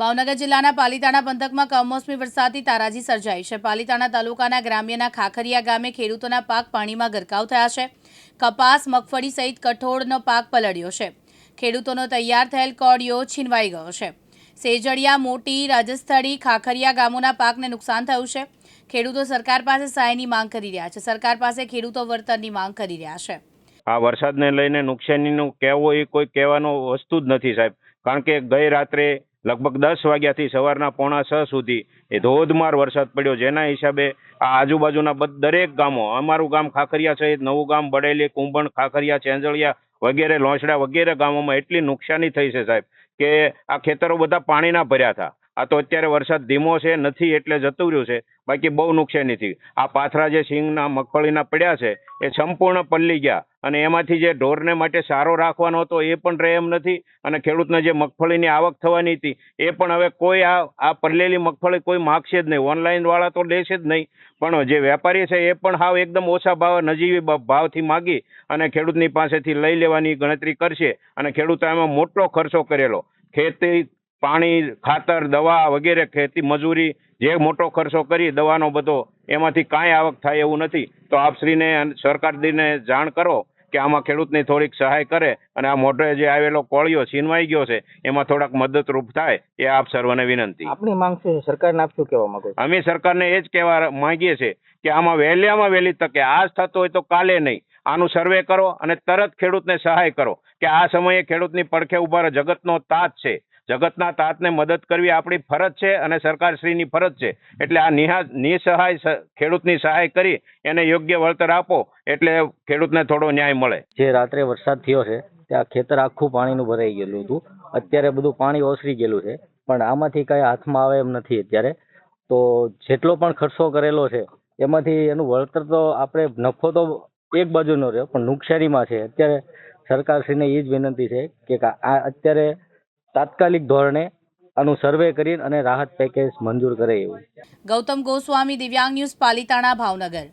ભાવનગર જિલ્લાના પાલીતાણા પંથકમાં કમોસમી વરસાદથી તારાજી સર્જાઈ છે. પાલીતાણા તાલુકાના ગ્રામ્યના ખાખરિયા ગામે ખેડૂતોના પાક પાણીમાં ગરકાવ થયા છે. કપાસ, મગફળી સહિત કઠોળનો પાક પલળ્યો છે. ખેડૂતોનો તૈયાર થયેલ કોડિયો છીનવાઈ ગયો છે. સેજડિયા મોટી, રાજસ્થળી, ખાખરિયા ગામોના પાકને નુકસાન થયું છે. ખેડૂતો સરકાર પાસે સહાયની માંગ કરી રહ્યા છે. સરકાર પાસે ખેડૂતો વળતરની માંગ કરી રહ્યા છે. આ વરસાદને લઈને નુકસાનીનું કહેવું એ કોઈ કહેવાનો વસ્તુ જ નથી સાહેબ. કારણ કે ગઈ રાત્રે લગભગ દસ વાગ્યાથી સવારના પોણા છ સુધી એ ધોધમાર વરસાદ પડ્યો. જેના હિસાબે આ આજુબાજુના દરેક ગામો, અમારું ગામ ખાખરિયા સહિત નવું ગામ, બડેલી, કુંભણ, ખાખરિયા, ચેંજળિયા વગેરે લોંછડા વગેરે ગામોમાં એટલી નુકસાની થઈ છે સાહેબ કે આ ખેતરો બધા પાણીના ભર્યા હતા આ તો અત્યારે વરસાદ ધીમો છે, નથી એટલે જતું રહ્યું છે. બાકી બહુ નુકસાની થઈ આ પાથરા જે સિંગના મગફળીના પડ્યા છે, એ સંપૂર્ણ પલ્લી ગયા. અને એમાંથી જે ઢોરને માટે સારો રાખવાનો હતો, એ પણ રહે એમ નથી. અને ખેડૂતને જે મગફળીની આવક થવાની હતી, એ પણ હવે કોઈ આ આ પલ્લેલી મગફળી કોઈ માગશે જ નહીં. ઓનલાઈનવાળા તો લેશે જ નહીં. પણ જે વેપારી છે, એ પણ હાવ એકદમ ઓછા ભાવ, નજીવી ભાવથી માગી અને ખેડૂતની પાસેથી લઈ લેવાની ગણતરી કરશે. અને ખેડૂતો એમાં મોટો ખર્ચો કરેલો. ખેતી પાણી ખાતર દવા વગેરે ખેતી મજૂરી જે મોટો ખર્ચો કરી દવાનો બધો એમાંથી કાંઈ આવક થાય એવું નથી. તો આપશ્રીને સરકારશ્રીને જાણ કરો કે આમાં ખેડૂતની થોડીક સહાય કરે અને આ મોઢે જે આવેલો કોળિયો છીનવાઈ ગયો છે એમાં થોડાક મદદરૂપ થાય એ આપ સર્વને વિનંતી. આપની માંગ છે સરકારને આપ શું કહેવા માંગો અમે સરકારને એ જ કહેવા માંગીએ છીએ કે આમાં વહેલામાં વહેલી તકે આજ થતો હોય તો કાલે નહીં. આનું સર્વે કરો અને તરત ખેડૂતને સહાય કરો કે આ સમયે ખેડૂતની પડખે ઊભા જગતનો તાજ છે. જગતના તાતને મદદ કરવી આપણી ફરજ છે અને સરકારશ્રીની ફરજ છે. એટલે આ નિહા, નિસહાય ખેડૂતની સહાય કરી, એને યોગ્ય વળતર આપો, એટલે ખેડૂતને થોડો ન્યાય મળે. જે રાત્રે વરસાદ થયો છે, ત્યાં ખેતર આખું પાણીનું ભરાઈ ગયેલું હતું. અત્યારે બધું પાણી ઓસરી ગયેલું છે, પણ આમાંથી કાંઈ હાથમાં આવે એમ નથી અત્યારે. તો જેટલો પણ ખર્ચો કરેલો છે, એમાંથી એનું વળતર તો આપણે નફો તો એક બાજુનો રહ્યો, પણ નુકસાનીમાં છે. અત્યારે સરકારશ્રીને એ જ વિનંતી છે કે કા- આ અત્યારે તાત્કાલિક ધોરણે આનું સર્વે કરીને અને રાહત પેકેજ મંજૂર કરે એવું. ગૌતમ ગોસ્વામી, દિવ્યાંગ ન્યૂઝ, પાલિતાણા, ભાવનગર.